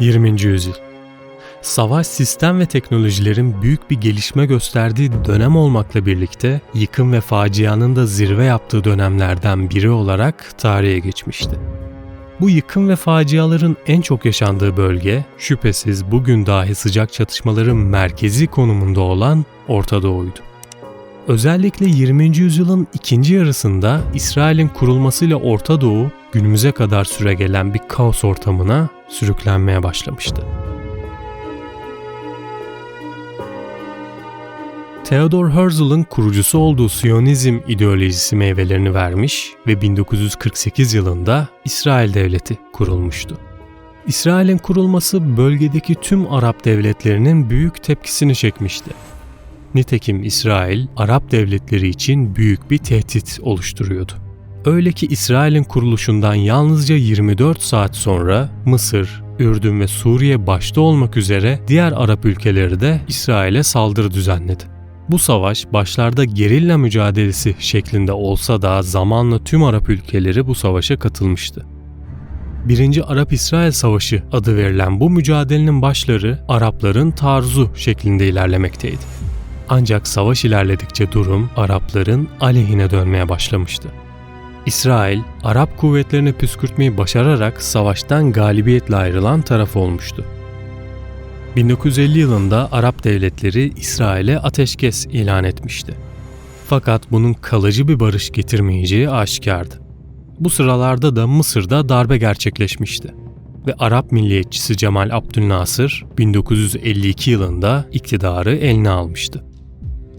20. yüzyıl. Savaş sistem ve teknolojilerin büyük bir gelişme gösterdiği dönem olmakla birlikte yıkım ve facianın da zirve yaptığı dönemlerden biri olarak tarihe geçmişti. Bu yıkım ve faciaların en çok yaşandığı bölge şüphesiz bugün dahi sıcak çatışmaların merkezi konumunda olan Orta Doğu'ydu. Özellikle 20. yüzyılın ikinci yarısında İsrail'in kurulmasıyla Orta Doğu günümüze kadar süregelen bir kaos ortamına sürüklenmeye başlamıştı. Theodor Herzl'ın kurucusu olduğu Siyonizm ideolojisi meyvelerini vermiş ve 1948 yılında İsrail Devleti kurulmuştu. İsrail'in kurulması bölgedeki tüm Arap devletlerinin büyük tepkisini çekmişti. Nitekim İsrail, Arap devletleri için büyük bir tehdit oluşturuyordu. Öyle ki İsrail'in kuruluşundan yalnızca 24 saat sonra Mısır, Ürdün ve Suriye başta olmak üzere diğer Arap ülkeleri de İsrail'e saldırı düzenledi. Bu savaş başlarda gerilla mücadelesi şeklinde olsa da zamanla tüm Arap ülkeleri bu savaşa katılmıştı. Birinci Arap-İsrail Savaşı adı verilen bu mücadelenin başları Arapların taarruzu şeklinde ilerlemekteydi. Ancak savaş ilerledikçe durum Arapların aleyhine dönmeye başlamıştı. İsrail, Arap kuvvetlerini püskürtmeyi başararak savaştan galibiyetle ayrılan taraf olmuştu. 1950 yılında Arap devletleri İsrail'e ateşkes ilan etmişti. Fakat bunun kalıcı bir barış getirmeyeceği aşikardı. Bu sıralarda da Mısır'da darbe gerçekleşmişti ve Arap milliyetçisi Cemal Abdülnasır 1952 yılında iktidarı eline almıştı.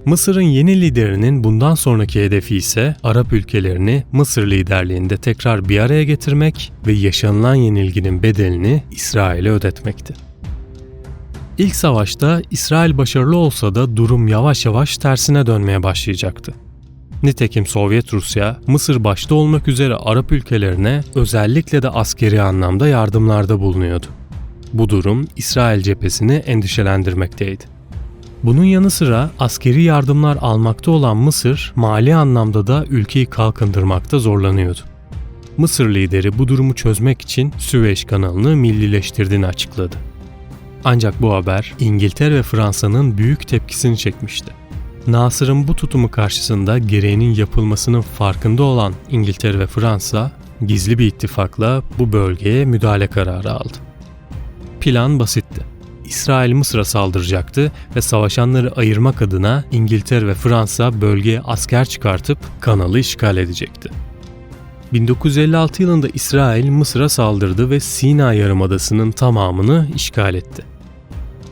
Mısır'ın yeni liderinin bundan sonraki hedefi ise Arap ülkelerini Mısır liderliğinde tekrar bir araya getirmek ve yaşanılan yenilginin bedelini İsrail'e ödetmekti. İlk savaşta İsrail başarılı olsa da durum yavaş yavaş tersine dönmeye başlayacaktı. Nitekim Sovyet Rusya, Mısır başta olmak üzere Arap ülkelerine özellikle de askeri anlamda yardımlarda bulunuyordu. Bu durum İsrail cephesini endişelendirmekteydi. Bunun yanı sıra askeri yardımlar almakta olan Mısır, mali anlamda da ülkeyi kalkındırmakta zorlanıyordu. Mısır lideri bu durumu çözmek için Süveyş kanalını millileştirdiğini açıkladı. Ancak bu haber İngiltere ve Fransa'nın büyük tepkisini çekmişti. Nasır'ın bu tutumu karşısında gereğinin yapılmasının farkında olan İngiltere ve Fransa gizli bir ittifakla bu bölgeye müdahale kararı aldı. Plan basitti. İsrail Mısır'a saldıracaktı ve savaşanları ayırmak adına İngiltere ve Fransa bölgeye asker çıkartıp kanalı işgal edecekti. 1956 yılında İsrail Mısır'a saldırdı ve Sina Yarımadası'nın tamamını işgal etti.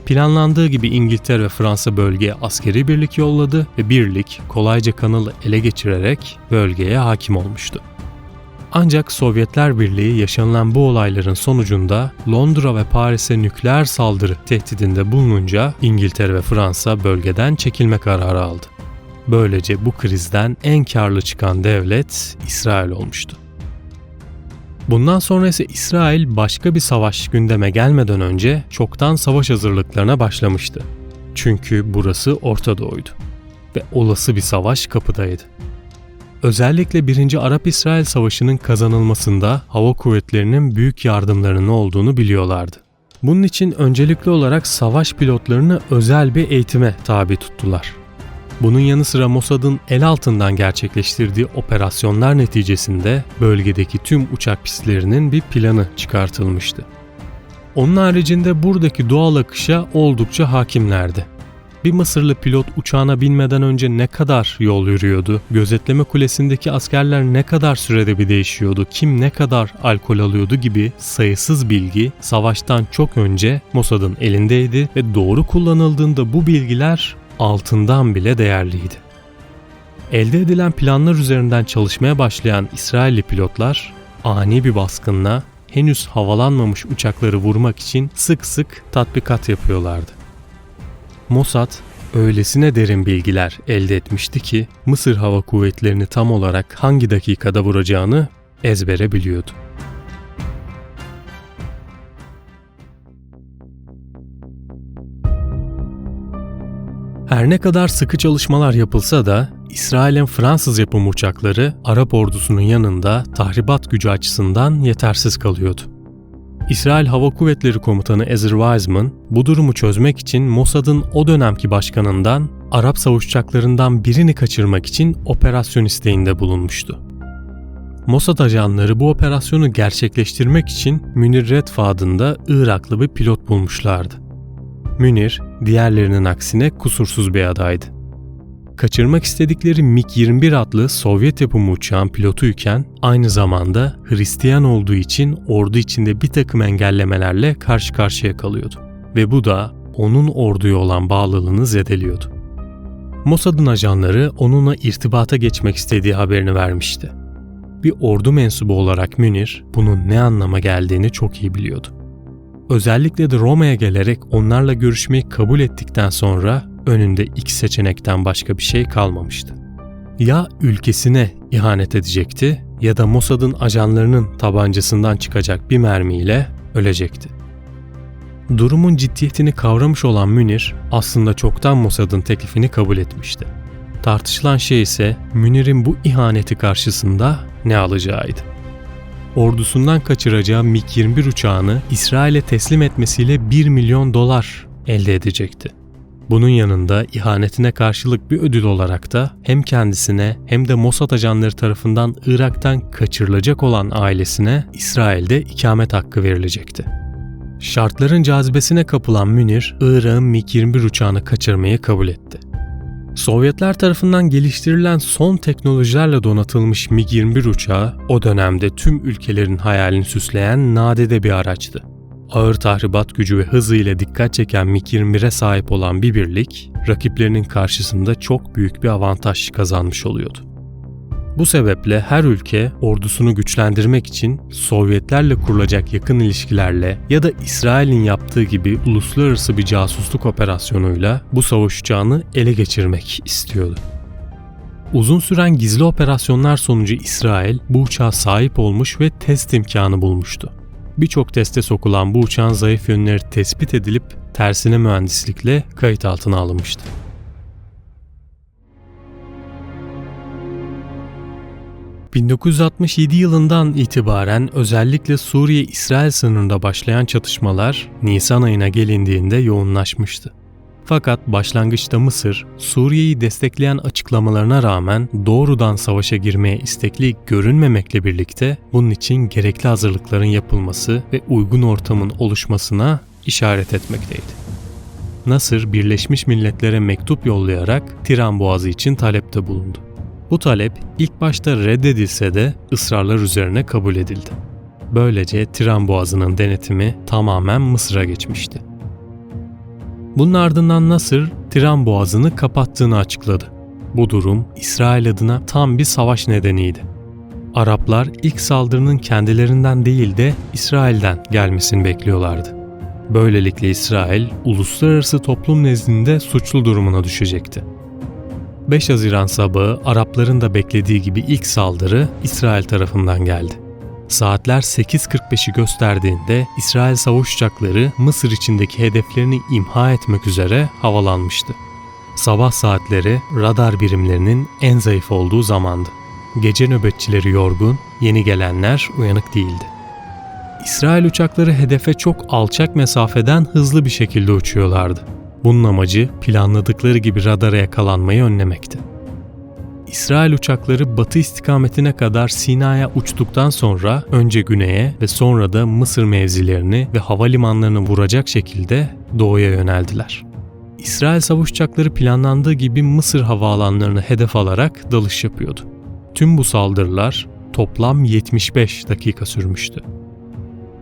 Planlandığı gibi İngiltere ve Fransa bölgeye askeri birlik yolladı ve birlik kolayca kanalı ele geçirerek bölgeye hakim olmuştu. Ancak Sovyetler Birliği yaşanılan bu olayların sonucunda Londra ve Paris'e nükleer saldırı tehdidinde bulununca İngiltere ve Fransa bölgeden çekilme kararı aldı. Böylece bu krizden en karlı çıkan devlet İsrail olmuştu. Bundan sonra ise İsrail başka bir savaş gündeme gelmeden önce çoktan savaş hazırlıklarına başlamıştı. Çünkü burası Orta Doğu'ydu ve olası bir savaş kapıdaydı. Özellikle 1. Arap-İsrail Savaşı'nın kazanılmasında hava kuvvetlerinin büyük yardımlarının olduğunu biliyorlardı. Bunun için öncelikli olarak savaş pilotlarını özel bir eğitime tabi tuttular. Bunun yanı sıra Mossad'ın el altından gerçekleştirdiği operasyonlar neticesinde bölgedeki tüm uçak pistlerinin bir planı çıkartılmıştı. Onun haricinde buradaki doğal akışa oldukça hakimlerdi. Bir Mısırlı pilot uçağına binmeden önce ne kadar yol yürüyordu, gözetleme kulesindeki askerler ne kadar sürede bir değişiyordu, kim ne kadar alkol alıyordu gibi sayısız bilgi savaştan çok önce Mossad'ın elindeydi ve doğru kullanıldığında bu bilgiler altından bile değerliydi. Elde edilen planlar üzerinden çalışmaya başlayan İsrailli pilotlar ani bir baskınla henüz havalanmamış uçakları vurmak için sık sık tatbikat yapıyorlardı. Mossad öylesine derin bilgiler elde etmişti ki Mısır Hava Kuvvetleri'ni tam olarak hangi dakikada vuracağını ezbere biliyordu. Her ne kadar sıkı çalışmalar yapılsa da İsrail'in Fransız yapım uçakları Arap ordusunun yanında tahribat gücü açısından yetersiz kalıyordu. İsrail Hava Kuvvetleri Komutanı Ezra Weizman bu durumu çözmek için Mossad'ın o dönemki başkanından Arap savaş uçaklarından birini kaçırmak için operasyon isteğinde bulunmuştu. Mossad ajanları bu operasyonu gerçekleştirmek için Münir Redf adında Iraklı bir pilot bulmuşlardı. Münir, diğerlerinin aksine kusursuz bir adaydı. Kaçırmak istedikleri MiG-21 adlı Sovyet yapımı uçağın pilotuyken aynı zamanda Hristiyan olduğu için ordu içinde bir takım engellemelerle karşı karşıya kalıyordu. Ve bu da onun orduya olan bağlılığını zedeliyordu. Mossad'ın ajanları onunla irtibata geçmek istediği haberini vermişti. Bir ordu mensubu olarak Münir bunun ne anlama geldiğini çok iyi biliyordu. Özellikle de Roma'ya gelerek onlarla görüşmeyi kabul ettikten sonra önünde iki seçenekten başka bir şey kalmamıştı. Ya ülkesine ihanet edecekti ya da Mossad'ın ajanlarının tabancasından çıkacak bir mermiyle ölecekti. Durumun ciddiyetini kavramış olan Münir aslında çoktan Mossad'ın teklifini kabul etmişti. Tartışılan şey ise Münir'in bu ihaneti karşısında ne alacağıydı. Ordusundan kaçıracağı MiG-21 uçağını İsrail'e teslim etmesiyle 1 milyon dolar elde edecekti. Bunun yanında ihanetine karşılık bir ödül olarak da hem kendisine hem de Mossad ajanları tarafından Irak'tan kaçırılacak olan ailesine İsrail'de ikamet hakkı verilecekti. Şartların cazibesine kapılan Münir, Irak'ın MiG-21 uçağını kaçırmayı kabul etti. Sovyetler tarafından geliştirilen son teknolojilerle donatılmış MiG-21 uçağı o dönemde tüm ülkelerin hayalini süsleyen nadide bir araçtı. Ağır tahribat gücü ve hızı ile dikkat çeken MiG-21'e sahip olan bir birlik, rakiplerinin karşısında çok büyük bir avantaj kazanmış oluyordu. Bu sebeple her ülke ordusunu güçlendirmek için Sovyetlerle kurulacak yakın ilişkilerle ya da İsrail'in yaptığı gibi uluslararası bir casusluk operasyonuyla bu savaş uçağını ele geçirmek istiyordu. Uzun süren gizli operasyonlar sonucu İsrail bu uçağa sahip olmuş ve test imkanı bulmuştu. Birçok teste sokulan bu uçağın zayıf yönleri tespit edilip tersine mühendislikle kayıt altına alınmıştı. 1967 yılından itibaren özellikle Suriye-İsrail sınırında başlayan çatışmalar Nisan ayına gelindiğinde yoğunlaşmıştı. Fakat başlangıçta Mısır, Suriye'yi destekleyen açıklamalarına rağmen doğrudan savaşa girmeye istekli görünmemekle birlikte bunun için gerekli hazırlıkların yapılması ve uygun ortamın oluşmasına işaret etmekteydi. Nasır, Birleşmiş Milletler'e mektup yollayarak Tiran Boğazı için talepte bulundu. Bu talep ilk başta reddedilse de ısrarlar üzerine kabul edildi. Böylece Tiran Boğazı'nın denetimi tamamen Mısır'a geçmişti. Bunun ardından Nasır, Tiran Boğazı'nı kapattığını açıkladı. Bu durum İsrail adına tam bir savaş nedeniydi. Araplar ilk saldırının kendilerinden değil de İsrail'den gelmesini bekliyorlardı. Böylelikle İsrail uluslararası toplum nezdinde suçlu durumuna düşecekti. 5 Haziran sabahı Arapların da beklediği gibi ilk saldırı İsrail tarafından geldi. Saatler 8.45'i gösterdiğinde İsrail savaş uçakları Mısır içindeki hedeflerini imha etmek üzere havalanmıştı. Sabah saatleri radar birimlerinin en zayıf olduğu zamandı. Gece nöbetçileri yorgun, yeni gelenler uyanık değildi. İsrail uçakları hedefe çok alçak mesafeden hızlı bir şekilde uçuyorlardı. Bunun amacı planladıkları gibi radara yakalanmayı önlemekti. İsrail uçakları batı istikametine kadar Sina'ya uçtuktan sonra önce güneye ve sonra da Mısır mevzilerini ve havalimanlarını vuracak şekilde doğuya yöneldiler. İsrail savaş uçakları planlandığı gibi Mısır havaalanlarını hedef alarak dalış yapıyordu. Tüm bu saldırılar toplam 75 dakika sürmüştü.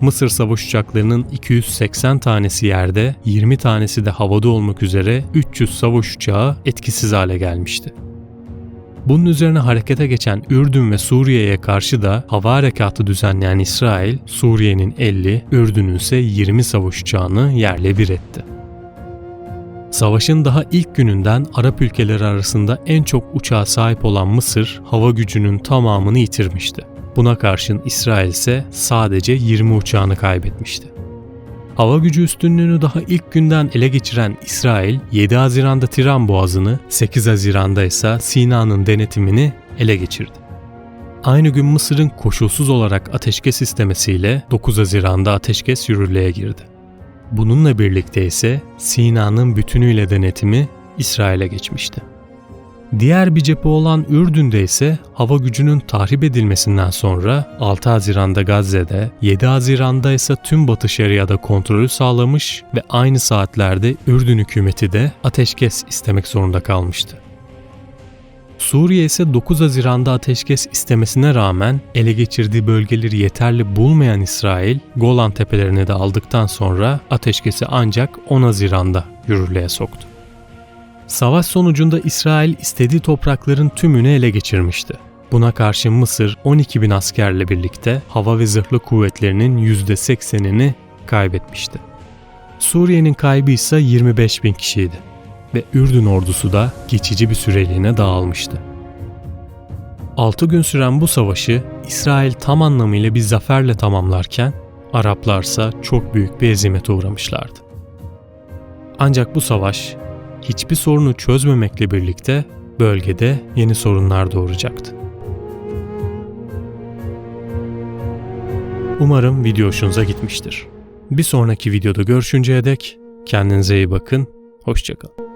Mısır savaş uçaklarının 280 tanesi yerde, 20 tanesi de havada olmak üzere 300 savaş uçağı etkisiz hale gelmişti. Bunun üzerine harekete geçen Ürdün ve Suriye'ye karşı da hava harekatı düzenleyen İsrail, Suriye'nin 50, Ürdün'ün ise 20 savaş uçağını yerle bir etti. Savaşın daha ilk gününden Arap ülkeleri arasında en çok uçağa sahip olan Mısır, hava gücünün tamamını yitirmişti. Buna karşın İsrail ise sadece 20 uçağını kaybetmişti. Hava gücü üstünlüğünü daha ilk günden ele geçiren İsrail, 7 Haziran'da Tiran Boğazı'nı, 8 Haziran'da ise Sina'nın denetimini ele geçirdi. Aynı gün Mısır'ın koşulsuz olarak ateşkes istemesiyle 9 Haziran'da ateşkes yürürlüğe girdi. Bununla birlikte ise Sina'nın bütünüyle denetimi İsrail'e geçmişti. Diğer bir cephe olan Ürdün'de ise hava gücünün tahrip edilmesinden sonra 6 Haziran'da Gazze'de, 7 Haziran'da ise tüm Batı Şeria'da kontrolü sağlamış ve aynı saatlerde Ürdün hükümeti de ateşkes istemek zorunda kalmıştı. Suriye ise 9 Haziran'da ateşkes istemesine rağmen ele geçirdiği bölgeleri yeterli bulmayan İsrail, Golan Tepelerini de aldıktan sonra ateşkesi ancak 10 Haziran'da yürürlüğe soktu. Savaş sonucunda İsrail istediği toprakların tümünü ele geçirmişti. Buna karşı Mısır 12 bin askerle birlikte hava ve zırhlı kuvvetlerinin %80'ini kaybetmişti. Suriye'nin kaybı ise 25 bin kişiydi ve Ürdün ordusu da geçici bir süreliğine dağılmıştı. 6 gün süren bu savaşı İsrail tam anlamıyla bir zaferle tamamlarken Araplarsa çok büyük bir ezimete uğramışlardı. Ancak bu savaş hiçbir sorunu çözmemekle birlikte bölgede yeni sorunlar doğuracaktı. Umarım video hoşunuza gitmiştir. Bir sonraki videoda görüşünceye dek kendinize iyi bakın, hoşçakalın.